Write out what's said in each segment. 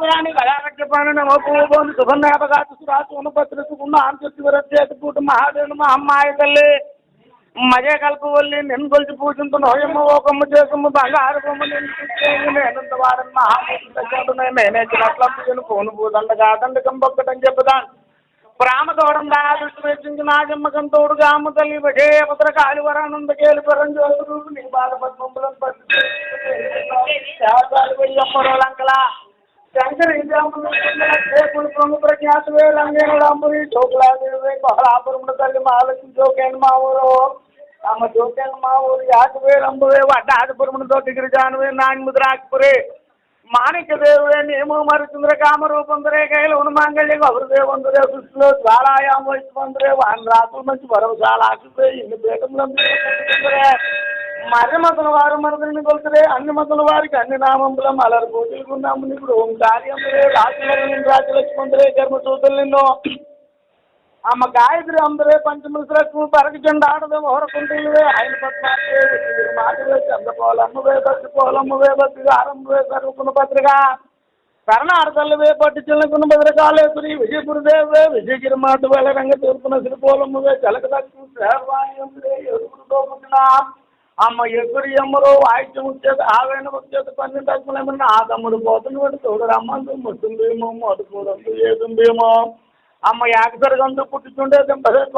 మహాపురాణి గళారక్షపాను నమ పూబోని సుభన్నాపగాతు సురాసు అనుపత్రుకున్న ఆంతృతి వరచేతి కూట మహాదేవుని మా అమ్మాయి తల్లి మజే కల్పవల్లి నిన్ను కొలిచి పూజింతున్న హోయమ్మ ఓకమ్మ చేసమ్మ బంగారు బొమ్మ నేనంత వారని మహామూర్తి తగ్గట్టు నేనేచ్చినట్లు పోను పూదండగా దండకం బొక్కటని చెప్పుదాను ప్రామతోడం దృష్టి నాగమ్మకం తోడుగా అమ్మ తల్లి భజే పుత్ర కాలివరానంద కేలిపరం పరం నీ బాధ పద్మములను పట్టుకోలంకల శంకర ఇంద్రాములు ప్రముఖ ప్రఖ్యాత వేలంగేనుడంబురి చోకులాదేవి బహళాపురముడు తల్లి మహాలక్ష్మి జోకేన్ మా ఊరు అమ్మ జోకేన్ మా ఊరు యాటు వేలంబువే వడ్డాదిపురముడు తోటి గిరిజానువే నాణ్ముద్రాక్పురే మాణిక్య దేవుడే నేము మరుచుంద్ర చంద్రకామ రూపందరే కైలు ఉన్మాంగళ్య గౌరదేవందరే సృష్టిలో జ్వాలాయామ వందరే వాని రాత్రుల మంచి వరవ చాలా ఆశిపోయి ఇన్ని పీఠములందరే. మరి మతల వారు మరదని కొలుతురే అన్ని మతల వారికి అన్ని నామంబుల మలరు పూజలుకున్నాము ఇప్పుడు ఓం కార్యములే రాజుల రాజలక్ష్మందరే కర్మ సూతులు నిన్నో అమ్మ గాయత్రి అందరే పంచమలక్ష్మి పరకి జెండా ఆడదే మొహరకుంటే ఆయన పద్మావే మాటవే చంద్రపోలమ్మవే బస్సు పోలమ్మవే బస్సు ఆరంభవే సర్వకున్న పత్రిక కర్ణాటకల్లవే పట్టి చిన్నకున్న భద్రకాళేశ్వరి విజయపురదేవే విజయగిరి మాట వేళ రంగ తూర్పున శ్రీపోలమ్మవే చలక దక్షిణ శ్రేవాయందే ఎదుగుతో పుట్టిన అమ్మ ఎగురి ఎమ్మరు వాయిద్యం వచ్చేది ఆవేన వచ్చేది పన్నెండు దశమలేమన్నా ఆ తమ్ముడు పోతుంది వాడు తోడు రమ్మందు ముట్టుందేమో మడుకోదందు ఏదుందేమో అమ్మ యాకసరగందు పుట్టుచుండే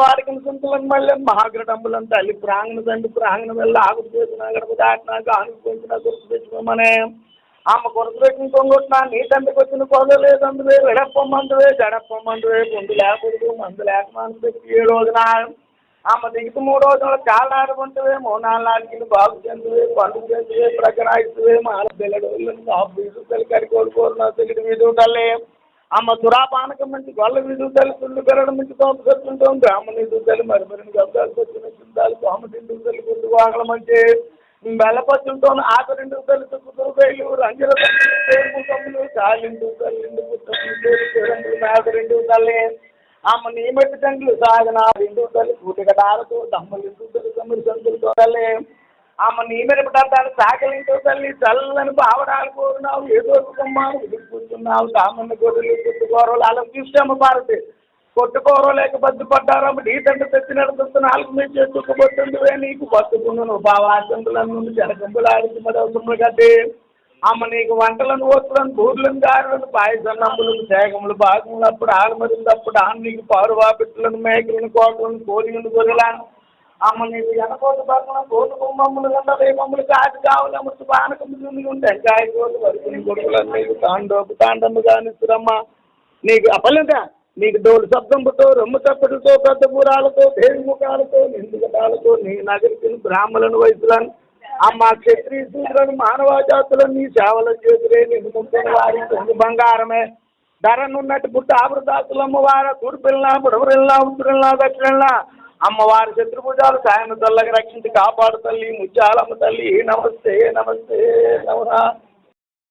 వారికి సుంతులను మళ్ళీ మహాగ్రటంబులను అల్లి ప్రాంగణ తండ్రి ప్రాంగణ వెళ్ళి ఆకుడు చేసిన గడప దాటినా గాను పెంచిన గుర్తు తెచ్చుకోమనే. అమ్మ కొరత పెట్టిన కొంగొట్టినా నీ తండ్రికి వచ్చిన కొద లేదందువే వెడప్పమ్మందువే జడప్పమ్మందువే పొందు లేకూడదు మందు లేక మనసు పెట్టి ఏ రోజున ఆమె దిగుతు మూడు రోజులు చాలా ఆడుకుంటువే నాలుగు బాబు చెందువే పండు చెందువే ప్రకరాయిస్తువే మాల పిల్లడు బాబు వీధు తల్లి కరికోడు అమ్మ దురాపానకం మంచి గొల్ల విధుతలు తల్లి సుళ్ళు పెరగడం మంచి తోపు ఖర్చుంటాం గ్రామ నీదు మరి మరిన్ని గబ్దాలు వచ్చిన చింతాలు పాము తిండు తల్లి గుర్తు వాగల మంచి బెల్లపచ్చులతో ఆకు రెండు తల్లి రంజుల తల్లి రంజల తమ్ములు చాలిండు తల్లిండు పుట్టండు మేక రెండు తల్లి అమ్మ నీ మెట్టి తండ్రులు సాగిన రెండు తల్లి కూటికటాలతో తమ్ములు ఇంటూ తల్లి తమ్ముడు సంతులతో తల్లి అమ్మ నీ మీద తల్లి చల్లని పావడాలు కోరినావు ఏదో కుమ్మాను ఇది కూర్చున్నావు సామాన్య గొర్రెలు కొట్టుకోరలు అలా చూసాము భారతి. కొట్టుకోరో లేక బద్దు పడ్డారమ్మ నీ తండ్రి తెచ్చినట్టు తెచ్చిన నాలుగు మీద చుట్టుకొట్టుందివే నీకు. బతుకున్నాను బావాచందులను జనకంబులు ఆడించి మరి అవసరం కట్టి. అమ్మ నీకు వంటలను ఓట్లను బూర్లను గారులను పాయసన్నములు సేగములు బాగున్నప్పుడు అప్పుడు ఆలమరింది ఆమె నీకు పారు వాపిట్లను మేకలను కోటలను కోరిలను గొర్రెలను. అమ్మ నీకు ఎనకోటి పక్కన కోటి కుమ్మమ్మలు కన్నా వేమమ్మలు కాదు కావాలి అమ్మడు పానకమ్మ ఉంటే కాయ కోటి వరకు కొడుకులను నీకు తాండోపు తాండమ్మ కానిస్తురమ్మ నీకు అప్పలేదా నీకు డోలు శబ్దంతో రొమ్ము చప్పటితో పెద్ద పురాలతో దేవి ముఖాలతో నిందుగటాలతో నీ నగరికి బ్రాహ్మలను వయసులను అమ్మ క్షత్రి శూద్రులను మానవ జాతులను నీ సేవలు చేతులే నిన్ను వారి బంగారమే. ధరనున్నట్టు బుట్ట ఆభృదాసులమ్మ అమ్మవార కూర్పిల్లా బుడవరిల్లా ఉత్తరిల్లా దక్షిణల్లా. అమ్మవారి శత్రుభుజాలు సాయం తల్లకి రక్షించి కాపాడు తల్లి ముత్యాలమ్మ తల్లి. నమస్తే నమస్తే నవరా